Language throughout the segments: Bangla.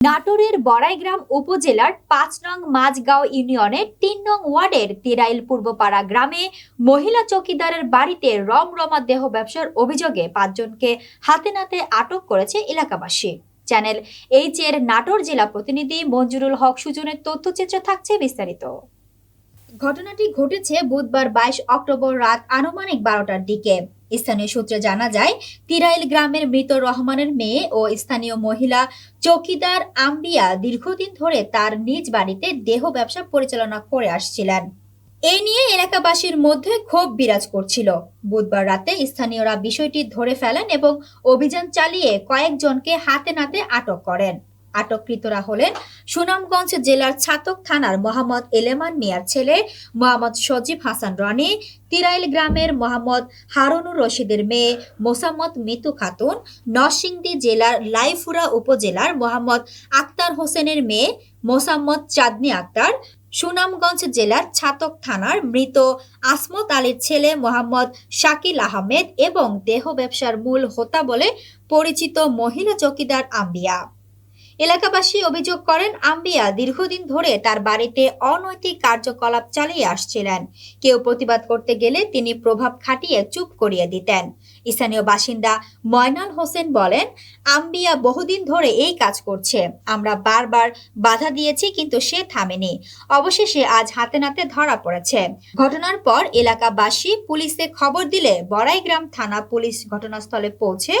নাটোরের বড়াইগ্রাম উপজেলার পাঁচ নং মাঝগাঁও ইউনিয়নের তিন নং ওয়ার্ডের তিরাইল পূর্বপাড়া গ্রামে মহিলা চৌকিদারের বাড়িতে রমরমা দেহ ব্যবসার অভিযোগে পাঁচজনকে হাতে নাতে আটক করেছে এলাকাবাসী। চ্যানেল এইচ এর নাটোর জেলা প্রতিনিধি মঞ্জুরুল হক সুজনের তথ্যচিত্র থাকছে বিস্তারিত। ঘটনাটি ঘটেছে বুধবার বাইশ অক্টোবর রাত আনুমানিক বারোটার দিকে। স্থানীয় সূত্রে জানা যায়, তিরাইল গ্রামের মৃত রহমানের মেয়ে ও স্থানীয় মহিলা চৌকিদার আম্বিয়া দীর্ঘদিন ধরে তার নিজ বাড়িতে দেহ ব্যবসা পরিচালনা করে আসছিলেন। এ নিয়ে এলাকাবাসীর মধ্যে ক্ষোভ বিরাজ করছিল। বুধবার রাতে স্থানীয়রা বিষয়টি ধরে ফেলেন এবং অভিযান চালিয়ে কয়েকজনকে হাতে নাতে আটক করেন। আটককৃতরা হলেন সুনামগঞ্জ জেলার ছাতক থানার মোহাম্মদ এলেমান মিয়ার ছেলে মোহাম্মদ সজীব হাসান রনি, তিরাইল গ্রামের মোহাম্মদ হারুনুর রশিদের মেয়ে মোসাম্মদ মিতু খাতুন, নরসিংদী জেলার লাইফুরা উপজেলার মোহাম্মদ আক্তার হোসেনের মেয়ে মোসাম্মদ চাঁদনি আক্তার, সুনামগঞ্জ জেলার ছাতক থানার মৃত আসমত আলীর ছেলে মোহাম্মদ শাকিল আহমেদ এবং দেহ ব্যবসার মূল হোতা বলে পরিচিত মহিলা চকিদার আম্বিয়া। এলাকাবাসী অভিযোগ করেন, আম্বিয়া দীর্ঘদিন ধরে তার বাড়িতে অনৈতিক কার্যকলাপ চালিয়ে আসছিলেন। কেউ প্রতিবাদ করতে গেলে তিনি প্রভাব খাটিয়ে চুপ করিয়ে দিতেন। স্থানীয় বাসিন্দা ময়নাল হোসেন বলেন, আম্বিয়া বহুদিন ধরে এই কাজ করছে। আমরা বারবার বাধা দিয়েছি, কিন্তু সে থামেনি। অবশেষে আজ হাতে নাতে ধরা পড়েছে। ঘটনার পর এলাকাবাসী পুলিশে খবর দিলে বড়াইগ্রাম থানা পুলিশ ঘটনাস্থলে পৌঁছে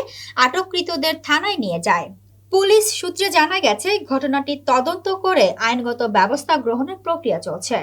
আটককৃতদের থানায় নিয়ে যায়। পুলিশ সূত্রে জানা গেছে ঘটনাটি তদন্ত করে আইনগত ব্যবস্থা গ্রহণের প্রক্রিয়া চলছে।